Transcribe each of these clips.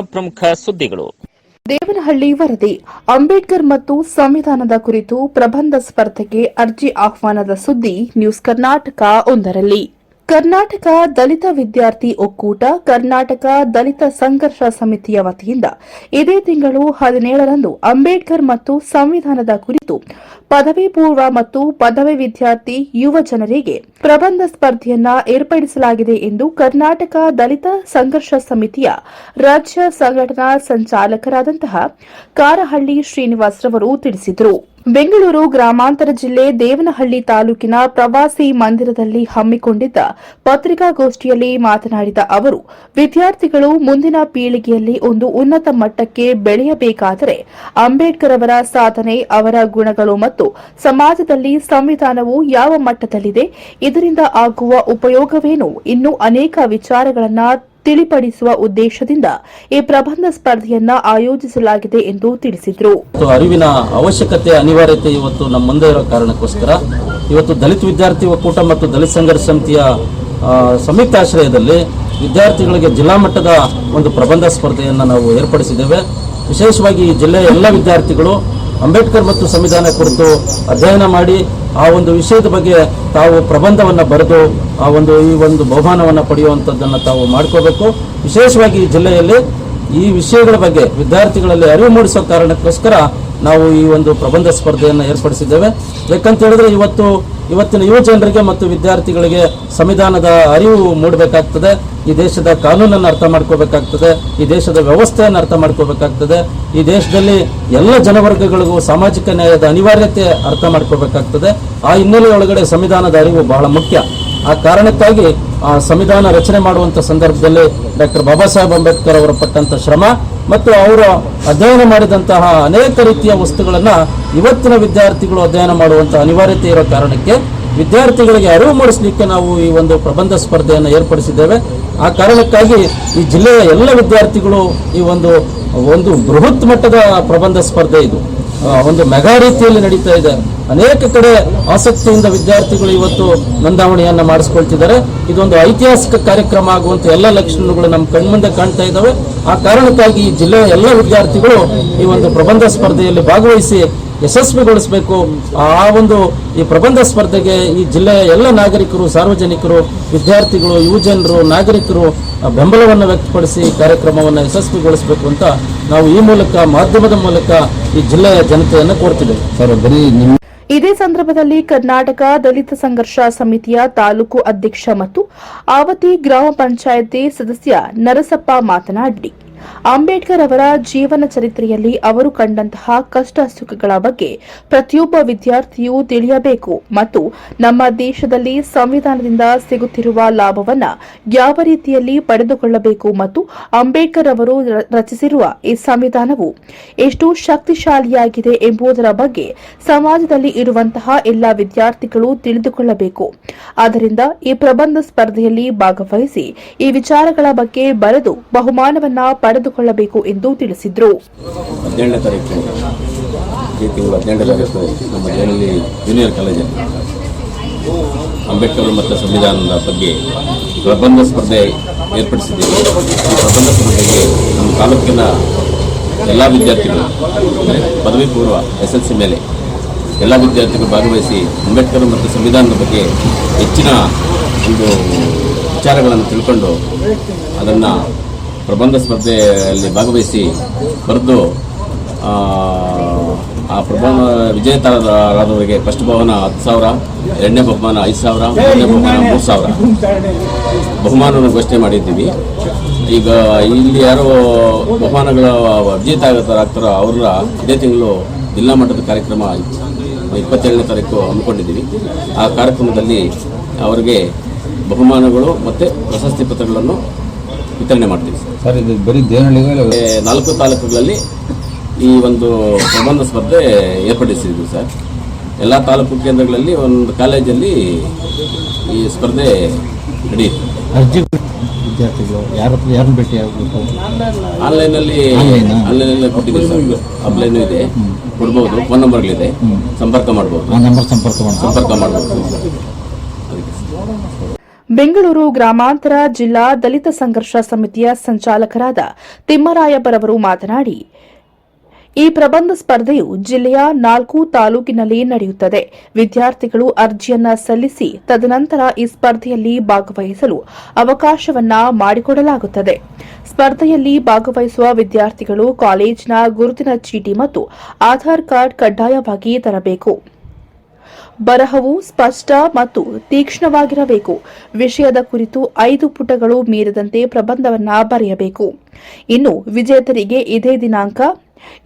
ಪ್ರಮುಖ ಸುದ್ದಿಗಳು. ದೇವನಹಳ್ಳಿ ವರದಿ, ಅಂಬೇಡ್ಕರ್ ಮತ್ತು ಸಂವಿಧಾನದ ಕುರಿತು ಪ್ರಬಂಧ ಸ್ಪರ್ಧೆಗೆ ಅರ್ಜಿ ಆಹ್ವಾನದ ಸುದ್ದಿ ನ್ಯೂಸ್ ಕರ್ನಾಟಕ ಒಂದರಲ್ಲಿ. ಕರ್ನಾಟಕ ದಲಿತ ವಿದ್ಯಾರ್ಥಿ ಒಕ್ಕೂಟ, ಕರ್ನಾಟಕ ದಲಿತ ಸಂಘರ್ಷ ಸಮಿತಿಯ ವತಿಯಿಂದ ಇದೇ ತಿಂಗಳು ಹದಿನೇಳರಂದು ಅಂಬೇಡ್ಕರ್ ಮತ್ತು ಸಂವಿಧಾನದ ಕುರಿತು ಪದವಿ ಪೂರ್ವ ಮತ್ತು ಪದವಿ ವಿದ್ಯಾರ್ಥಿ ಯುವ ಜನರಿಗೆ ಪ್ರಬಂಧ ಸ್ಪರ್ಧೆಯನ್ನ ಏರ್ಪಡಿಸಲಾಗಿದೆ ಎಂದು ಕರ್ನಾಟಕ ದಲಿತ ಸಂಘರ್ಷ ಸಮಿತಿಯ ರಾಜ್ಯ ಸಂಘಟನಾ ಸಂಚಾಲಕರಾದಂತಹ ಕಾರಹಳ್ಳಿ ಶ್ರೀನಿವಾಸ್ ರವರು ತಿಳಿಸಿದರು. ಬೆಂಗಳೂರು ಗ್ರಾಮಾಂತರ ಜಿಲ್ಲೆ ದೇವನಹಳ್ಳಿ ತಾಲೂಕಿನ ಪ್ರವಾಸಿ ಮಂದಿರದಲ್ಲಿ ಹಮ್ಮಿಕೊಂಡಿದ್ದ ಪತ್ರಿಕಾಗೋಷ್ಠಿಯಲ್ಲಿ ಮಾತನಾಡಿದ ಅವರು, ವಿದ್ಯಾರ್ಥಿಗಳು ಮುಂದಿನ ಪೀಳಿಗೆಯಲ್ಲಿ ಒಂದು ಉನ್ನತ ಮಟ್ಟಕ್ಕೆ ಬೆಳೆಯಬೇಕಾದರೆ ಅಂಬೇಡ್ಕರ್ ಅವರ ಸಾಧನೆ, ಅವರ ಗುಣಗಳು ಮತ್ತು ಸಮಾಜದಲ್ಲಿ ಸಂವಿಧಾನವು ಯಾವ ಮಟ್ಟದಲ್ಲಿದೆ, ಇದರಿಂದ ಆಗುವ ಉಪಯೋಗವೇನು, ಇನ್ನೂ ಅನೇಕ ವಿಚಾರಗಳನ್ನು ತಿಳಿಪಡಿಸುವ ಉದ್ದೇಶದಿಂದ ಈ ಪ್ರಬಂಧ ಸ್ಪರ್ಧೆಯನ್ನ ಆಯೋಜಿಸಲಾಗಿದೆ ಎಂದು ತಿಳಿಸಿದರು. ಅರಿವಿನ ಅವಶ್ಯಕತೆ ಅನಿವಾರ್ಯತೆ ಇವತ್ತು ನಮ್ಮ ಮುಂದೆ ಇರೋ ಕಾರಣಕ್ಕೋಸ್ಕರ ಇವತ್ತು ದಲಿತ ವಿದ್ಯಾರ್ಥಿ ಒಕ್ಕೂಟ ಮತ್ತು ದಲಿತ ಸಂಘರ್ಷ ಸಮಿತಿಯ ಸಂಯುಕ್ತ ಸಂಯುಕ್ತಾಶ್ರಯದಲ್ಲಿ ವಿದ್ಯಾರ್ಥಿಗಳಿಗೆ ಜಿಲ್ಲಾ ಮಟ್ಟದ ಒಂದು ಪ್ರಬಂಧ ಸ್ಪರ್ಧೆಯನ್ನು ನಾವು ಏರ್ಪಡಿಸಿದ್ದೇವೆ. ವಿಶೇಷವಾಗಿ ಈ ಜಿಲ್ಲೆಯ ಎಲ್ಲ ವಿದ್ಯಾರ್ಥಿಗಳು ಅಂಬೇಡ್ಕರ್ ಮತ್ತು ಸಂವಿಧಾನ ಕುರಿತು ಅಧ್ಯಯನ ಮಾಡಿ ಆ ಒಂದು ವಿಷಯದ ಬಗ್ಗೆ ತಾವು ಪ್ರಬಂಧವನ್ನು ಬರೆದು ಆ ಒಂದು ಈ ಒಂದು ಬಹುಮಾನವನ್ನು ಪಡೆಯುವಂಥದ್ದನ್ನು ತಾವು ಮಾಡ್ಕೋಬೇಕು. ವಿಶೇಷವಾಗಿ ಈ ಜಿಲ್ಲೆಯಲ್ಲಿ ಈ ವಿಷಯಗಳ ಬಗ್ಗೆ ವಿದ್ಯಾರ್ಥಿಗಳಲ್ಲಿ ಅರಿವು ಮೂಡಿಸೋ ಕಾರಣಕ್ಕೋಸ್ಕರ ನಾವು ಈ ಒಂದು ಪ್ರಬಂಧ ಸ್ಪರ್ಧೆಯನ್ನು ಏರ್ಪಡಿಸಿದ್ದೇವೆ. ಯಾಕಂತ ಹೇಳಿದ್ರೆ ಇವತ್ತು ಇವತ್ತಿನ ಯುವ ಜನರಿಗೆ ಮತ್ತು ವಿದ್ಯಾರ್ಥಿಗಳಿಗೆ ಸಂವಿಧಾನದ ಅರಿವು ಮೂಡಬೇಕಾಗ್ತದೆ. ಈ ದೇಶದ ಕಾನೂನನ್ನು ಅರ್ಥ ಮಾಡ್ಕೋಬೇಕಾಗ್ತದೆ. ಈ ದೇಶದ ವ್ಯವಸ್ಥೆಯನ್ನು ಅರ್ಥ ಮಾಡ್ಕೋಬೇಕಾಗ್ತದೆ. ಈ ದೇಶದಲ್ಲಿ ಎಲ್ಲ ಜನವರ್ಗಗಳಿಗೂ ಸಾಮಾಜಿಕ ನ್ಯಾಯದ ಅನಿವಾರ್ಯತೆ ಅರ್ಥ ಮಾಡ್ಕೋಬೇಕಾಗ್ತದೆ. ಆ ಹಿನ್ನೆಲೆಯೊಳಗಡೆ ಸಂವಿಧಾನದ ಅರಿವು ಬಹಳ ಮುಖ್ಯ. ಆ ಕಾರಣಕ್ಕಾಗಿ ಆ ಸಂವಿಧಾನ ರಚನೆ ಮಾಡುವಂಥ ಸಂದರ್ಭದಲ್ಲಿ ಡಾಕ್ಟರ್ ಬಾಬಾ ಸಾಹೇಬ್ ಅಂಬೇಡ್ಕರ್ ಅವರು ಪಟ್ಟಂಥ ಶ್ರಮ ಮತ್ತು ಅವರು ಅಧ್ಯಯನ ಮಾಡಿದಂತಹ ಅನೇಕ ರೀತಿಯ ವಸ್ತುಗಳನ್ನು ಇವತ್ತಿನ ವಿದ್ಯಾರ್ಥಿಗಳು ಅಧ್ಯಯನ ಮಾಡುವಂಥ ಅನಿವಾರ್ಯತೆ ಇರೋ ಕಾರಣಕ್ಕೆ ವಿದ್ಯಾರ್ಥಿಗಳಿಗೆ ಅರಿವು ಮೂಡಿಸಲಿಕ್ಕೆ ನಾವು ಈ ಒಂದು ಪ್ರಬಂಧ ಸ್ಪರ್ಧೆಯನ್ನು ಏರ್ಪಡಿಸಿದ್ದೇವೆ. ಆ ಕಾರಣಕ್ಕಾಗಿ ಈ ಜಿಲ್ಲೆಯ ಎಲ್ಲ ವಿದ್ಯಾರ್ಥಿಗಳು ಈ ಒಂದು ಒಂದು ಬೃಹತ್ ಮಟ್ಟದ ಪ್ರಬಂಧ ಸ್ಪರ್ಧೆ ಇದು. ಒಂದು ಮೆಗಾ ರೀತಿಯಲ್ಲಿ ನಡೀತಾ ಇದೆ. ಅನೇಕ ಕಡೆ ಆಸಕ್ತಿಯಿಂದ ವಿದ್ಯಾರ್ಥಿಗಳು ಇವತ್ತು ನೋಂದಾವಣೆಯನ್ನ ಮಾಡಿಸ್ಕೊಳ್ತಿದ್ದಾರೆ. ಇದೊಂದು ಐತಿಹಾಸಿಕ ಕಾರ್ಯಕ್ರಮ ಆಗುವಂತ ಎಲ್ಲ ಲಕ್ಷಣಗಳು ನಮ್ಮ ಕಣ್ಮುಂದೆ ಕಾಣ್ತಾ ಇದ್ದಾವೆ. ಆ ಕಾರಣಕ್ಕಾಗಿ ಈ ಜಿಲ್ಲೆಯ ಎಲ್ಲ ವಿದ್ಯಾರ್ಥಿಗಳು ಈ ಒಂದು ಪ್ರಬಂಧ ಸ್ಪರ್ಧೆಯಲ್ಲಿ ಭಾಗವಹಿಸಿ ಯಶಸ್ವಿಗೊಳಿಸಬೇಕು. ಆ ಒಂದು ಈ ಪ್ರಬಂಧ ಸ್ಪರ್ಧೆಗೆ ಈ ಜಿಲ್ಲೆಯ ಎಲ್ಲ ನಾಗರಿಕರು ಸಾರ್ವಜನಿಕರು ವಿದ್ಯಾರ್ಥಿಗಳು ಯುವಜನರು ನಾಗರಿಕರು ಬೆಂಬಲವನ್ನು ವ್ಯಕ್ತಪಡಿಸಿ ಕಾರ್ಯಕ್ರಮವನ್ನು ಯಶಸ್ವಿಗೊಳಿಸಬೇಕು ಅಂತ ನಾವು ಈ ಮೂಲಕ ಮಾಧ್ಯಮದ ಮೂಲಕ ಈ ಜಿಲ್ಲೆಯ ಜನತೆಯನ್ನು ಕೋರ್ತಿದ್ದೇವೆ. ಸರ್ ಬರೀ ನಿಮ್ಮ ಇದೇ ಸಂದರ್ಭದಲ್ಲಿ ಕರ್ನಾಟಕ ದಲಿತ ಸಂಘರ್ಷ ಸಮಿತಿಯ ತಾಲೂಕು ಅಧ್ಯಕ್ಷ ಮತ್ತು ಆವತಿ ಗ್ರಾಮ ಪಂಚಾಯತಿ ಸದಸ್ಯ ನರಸಪ್ಪ ಮಾತನಾಡಿ. ಅಂಬೇಡ್ಕರ್ ಅವರ ಜೀವನ ಚರಿತ್ರೆಯಲ್ಲಿ ಅವರು ಕಂಡಂತಹ ಕಷ್ಟ ಸುಖಗಳ ಬಗ್ಗೆ ಪ್ರತಿಯೊಬ್ಬ ವಿದ್ಯಾರ್ಥಿಯೂ ತಿಳಿಯಬೇಕು ಮತ್ತು ನಮ್ಮ ದೇಶದಲ್ಲಿ ಸಂವಿಧಾನದಿಂದ ಸಿಗುತ್ತಿರುವ ಲಾಭವನ್ನ ಯಾವ ರೀತಿಯಲ್ಲಿ ಪಡೆದುಕೊಳ್ಳಬೇಕು ಮತ್ತು ಅಂಬೇಡ್ಕರ್ ಅವರು ರಚಿಸಿರುವ ಈ ಸಂವಿಧಾನವು ಎಷ್ಟು ಶಕ್ತಿಶಾಲಿಯಾಗಿದೆ ಎಂಬುದರ ಬಗ್ಗೆ ಸಮಾಜದಲ್ಲಿ ಇರುವಂತಹ ಎಲ್ಲ ವಿದ್ಯಾರ್ಥಿಗಳು ತಿಳಿದುಕೊಳ್ಳಬೇಕು. ಆದ್ದರಿಂದ ಈ ಪ್ರಬಂಧ ಸ್ಪರ್ಧೆಯಲ್ಲಿ ಭಾಗವಹಿಸಿ ಈ ವಿಚಾರಗಳ ಬಗ್ಗೆ ಬರೆದು ಬಹುಮಾನವನ್ನ ಪಡೆದುಕೊಳ್ಳಬೇಕು ಎಂದು ತಿಳಿಸಿದರು. ಈ ತಿಂಗಳು ತಾರೀಕು ನಮ್ಮ ಜೂನಿಯರ್ ಅಂಬೇಡ್ಕರ್ ಮತ್ತು ಸಂವಿಧಾನದ ಬಗ್ಗೆ ಪ್ರಬಂಧ ಸ್ಪರ್ಧೆ ಏರ್ಪಡಿಸಿದ್ದೇವೆ. ಈ ಪ್ರಬಂಧ ಸ್ಪರ್ಧೆಗೆ ನಮ್ಮ ತಾಲೂಕಿನ ಎಲ್ಲ ವಿದ್ಯಾರ್ಥಿಗಳು, ಅಂದರೆ ಪದವಿ ಪೂರ್ವ ಎಸ್ ಎಲ್ ಸಿ ಮೇಲೆ ಎಲ್ಲ ವಿದ್ಯಾರ್ಥಿಗಳು ಭಾಗವಹಿಸಿ ಅಂಬೇಡ್ಕರ್ ಮತ್ತು ಸಂವಿಧಾನದ ಬಗ್ಗೆ ಹೆಚ್ಚಿನ ಒಂದು ವಿಚಾರಗಳನ್ನು ತಿಳ್ಕೊಂಡು ಅದನ್ನು ಪ್ರಬಂಧ ಸ್ಪರ್ಧೆಯಲ್ಲಿ ಭಾಗವಹಿಸಿ ಬರೆದು ಆ, ಪ್ರಬಂಧ ವಿಜೇತರಾದವರಿಗೆ ಫಸ್ಟ್ ಬಹುಮಾನ ಹತ್ತು ಸಾವಿರ ಎರಡನೇ ಬಹುಮಾನ ಐದು ಸಾವಿರ ಮೂರನೇ ಬಹುಮಾನ ಮೂರು ಸಾವಿರ. ಬಹುಮಾನವನ್ನು ಘೋಷಣೆ ಮಾಡಿದ್ದೀವಿ. ಈಗ ಇಲ್ಲಿ ಯಾರು ಬಹುಮಾನಗಳ ವಿಜೇತ ಆಗ್ತಾರೋ ಅವರ ಇದೇ ತಿಂಗಳು ಜಿಲ್ಲಾ ಮಟ್ಟದ ಕಾರ್ಯಕ್ರಮ ಇಪ್ಪತ್ತೇಳನೇ ತಾರೀಕು ಹಮ್ಮಿಕೊಂಡಿದ್ದೀವಿ. ಆ ಕಾರ್ಯಕ್ರಮದಲ್ಲಿ ಅವರಿಗೆ ಬಹುಮಾನಗಳು ಮತ್ತು ಪ್ರಶಸ್ತಿ ಪತ್ರಗಳನ್ನು ವಿತರಣೆ ಮಾಡ್ತೀವಿ. ಸರ್ ಸರ್ ಇದು ಬರೀ ದೇವನಹಳ್ಳಿಗೆ ಮತ್ತೆ ನಾಲ್ಕು ತಾಲೂಕುಗಳಲ್ಲಿ ಈ ಒಂದು ಪ್ರಬಂಧ ಸ್ಪರ್ಧೆ ಏರ್ಪಡಿಸಿದ್ವಿ ಸರ್. ಎಲ್ಲ ತಾಲೂಕು ಕೇಂದ್ರಗಳಲ್ಲಿ ಒಂದು ಕಾಲೇಜಲ್ಲಿ ಈ ಸ್ಪರ್ಧೆ ನಡೆಯುತ್ತೆ ಅರ್ಜಿ ವಿದ್ಯಾರ್ಥಿಗಳು ಯಾರ ಯಾರನ್ನ ಭೇಟಿ ಆಗಬೇಕು? ಆನ್ಲೈನಲ್ಲಿ? ಆನ್ಲೈನಲ್ಲಿ ಕೊಟ್ಟಿದ್ದೀವಿ ಸರ್. ಆಫ್ಲೈನು ಇದೆ. ಕೊಡ್ಬೋದು? ಫೋನ್ ನಂಬರ್ಗಳಿದೆ. ಸಂಪರ್ಕ ಮಾಡ್ಬೋದು. ಆ ನಂಬರ್ ಸಂಪರ್ಕ ಮಾಡಿ ಸಂಪರ್ಕ ಮಾಡ್ಬೋದು. ಬೆಂಗಳೂರು ಗ್ರಾಮಾಂತರ ಜಿಲ್ಲಾ ದಲಿತ ಸಂಘರ್ಷ ಸಮಿತಿಯ ಸಂಚಾಲಕರಾದ ತಿಮ್ಮರಾಯಪ್ಪರವರು ಮಾತನಾಡಿ, ಈ ಪ್ರಬಂಧ ಸ್ಪರ್ಧೆಯು ಜಿಲ್ಲೆಯ ನಾಲ್ಕು ತಾಲೂಕಿನಲ್ಲಿ ನಡೆಯುತ್ತದೆ. ವಿದ್ಯಾರ್ಥಿಗಳು ಅರ್ಜಿಯನ್ನ ಸಲ್ಲಿಸಿ ತದನಂತರ ಈ ಸ್ಪರ್ಧೆಯಲ್ಲಿ ಭಾಗವಹಿಸಲು ಅವಕಾಶವನ್ನ ಮಾಡಿಕೊಡಲಾಗುತ್ತದೆ. ಸ್ಪರ್ಧೆಯಲ್ಲಿ ಭಾಗವಹಿಸುವ ವಿದ್ಯಾರ್ಥಿಗಳು ಕಾಲೇಜಿನ ಗುರುತಿನ ಚೀಟಿ ಮತ್ತು ಆಧಾರ್ ಕಾರ್ಡ್ ಕಡ್ಡಾಯವಾಗಿ ತರಬೇಕು. ಬರಹವು ಸ್ಪಷ್ಟ ಮತ್ತು ತೀಕ್ಷ್ಣವಾಗಿರಬೇಕು. ವಿಷಯದ ಕುರಿತು ಐದು ಪುಟಗಳು ಮೀರದಂತೆ ಪ್ರಬಂಧವನ್ನ ಬರೆಯಬೇಕು. ಇನ್ನು ವಿಜೇತರಿಗೆ ಇದೇ ದಿನಾಂಕ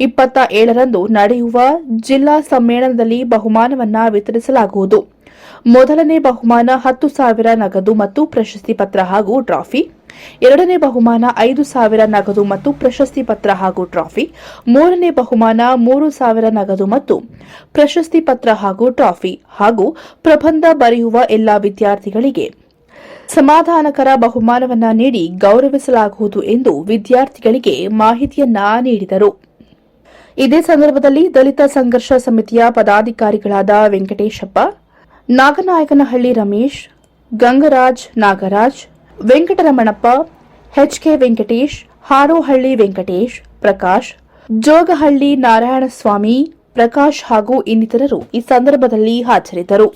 ಇಪ್ಪತ್ತ ಏಳರಂದು ನಡೆಯುವ ಜಿಲ್ಲಾ ಸಮ್ಮೇಳನದಲ್ಲಿ ಬಹುಮಾನವನ್ನ ವಿತರಿಸಲಾಗುವುದು. ಮೊದಲನೇ ಬಹುಮಾನ ಹತ್ತು ಸಾವಿರ ನಗದು ಮತ್ತು ಪ್ರಶಸ್ತಿ ಪತ್ರ ಹಾಗೂ ಟ್ರಾಫಿ ಎರಡನೇ ಬಹುಮಾನ ಐದು ಸಾವಿರ ನಗದು ಮತ್ತು ಪ್ರಶಸ್ತಿ ಪತ್ರ ಹಾಗೂ ಟ್ರಾಫಿ. ಮೂರನೇ ಬಹುಮಾನ ಮೂರು ಸಾವಿರ ನಗದು ಮತ್ತು ಪ್ರಶಸ್ತಿ ಪತ್ರ ಹಾಗೂ ಟ್ರಾಫಿ ಹಾಗೂ ಪ್ರಬಂಧ ಬರೆಯುವ ಎಲ್ಲಾ ವಿದ್ಯಾರ್ಥಿಗಳಿಗೆ ಸಮಾಧಾನಕರ ಬಹುಮಾನವನ್ನ ನೀಡಿ ಗೌರವಿಸಲಾಗುವುದು ಎಂದು ವಿದ್ಯಾರ್ಥಿಗಳಿಗೆ ಮಾಹಿತಿಯನ್ನ ನೀಡಿದರು. ಇದೇ ಸಂದರ್ಭದಲ್ಲಿ ದಲಿತ ಸಂಘರ್ಷ ಸಮಿತಿಯ ಪದಾಧಿಕಾರಿಗಳಾದ ವೆಂಕಟೇಶಪ್ಪ, ನಾಗನಾಯಕನಹಳ್ಳಿ ರಮೇಶ್, ಗಂಗರಾಜ್ ನಾಗರಾಜ್ ವೆಂಕಟರಮಣಪ್ಪ ಎಚ್ ಕೆ ವೆಂಕಟೇಶ್ ಹಾರೋಹಳ್ಳಿ ವೆಂಕಟೇಶ್ ಪ್ರಕಾಶ್ ಜೋಗಹಳ್ಳಿ ನಾರಾಯಣಸ್ವಾಮಿ ಪ್ರಕಾಶ್ ಹಾಗೂ ಇನ್ನಿತರರು ಈ ಸಂದರ್ಭದಲ್ಲಿ ಹಾಜರಿದ್ದರು